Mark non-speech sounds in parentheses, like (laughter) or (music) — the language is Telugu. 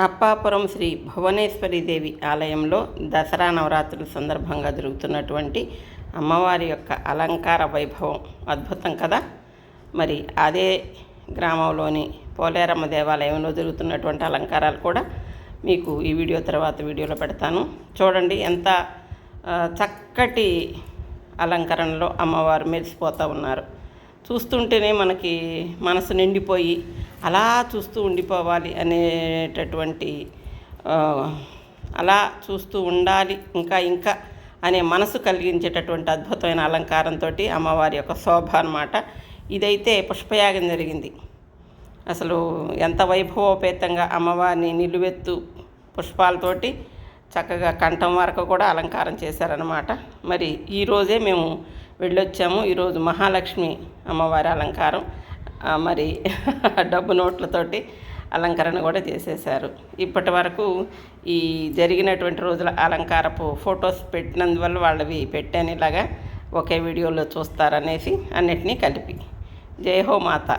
అప్పాపురం శ్రీ భువనేశ్వరి దేవి ఆలయంలో దసరా నవరాత్రుల సందర్భంగా జరుగుతున్నటువంటి అమ్మవారి యొక్క అలంకార వైభవం అద్భుతం కదా? మరి అదే గ్రామంలోని పోలేరమ్మ దేవాలయంలో జరుగుతున్నటువంటి అలంకారాలు కూడా మీకు ఈ వీడియో తర్వాత వీడియోలో పెడతాను. చూడండి ఎంత చక్కటి అలంకరణలో అమ్మవారు మెరిసిపోతూ ఉన్నారు. చూస్తుంటేనే మనకి మనసు నిండిపోయి అలా చూస్తూ ఉండిపోవాలి అనేటటువంటి అలా చూస్తూ ఉండాలి ఇంకా ఇంకా అనే మనసు కలిగించేటటువంటి అద్భుతమైన అలంకారంతో అమ్మవారి యొక్క శోభ అన్నమాట. ఇదైతే పుష్పయాగం జరిగింది. అసలు ఎంత వైభవోపేతంగా అమ్మవారిని నిలువెత్తు పుష్పాలతోటి చక్కగా కంఠం వరకు కూడా అలంకారం చేశారనమాట మరి ఈరోజే మేము వెళ్ళొచ్చాము. ఈరోజు మహాలక్ష్మి అమ్మవారి అలంకారం. మరి (laughs) డబ్బు నోట్లతోటి అలంకరణ కూడా చేసేశారు. ఇప్పటి వరకు ఈ జరిగినటువంటి రోజుల అలంకారపు ఫొటోస్ పెట్టినందువల్ల వాళ్ళవి పెట్టాను ఇలాగా. ఒకే వీడియోలో చూస్తారనేసి అన్నిటినీ కలిపి. జై హో మాత.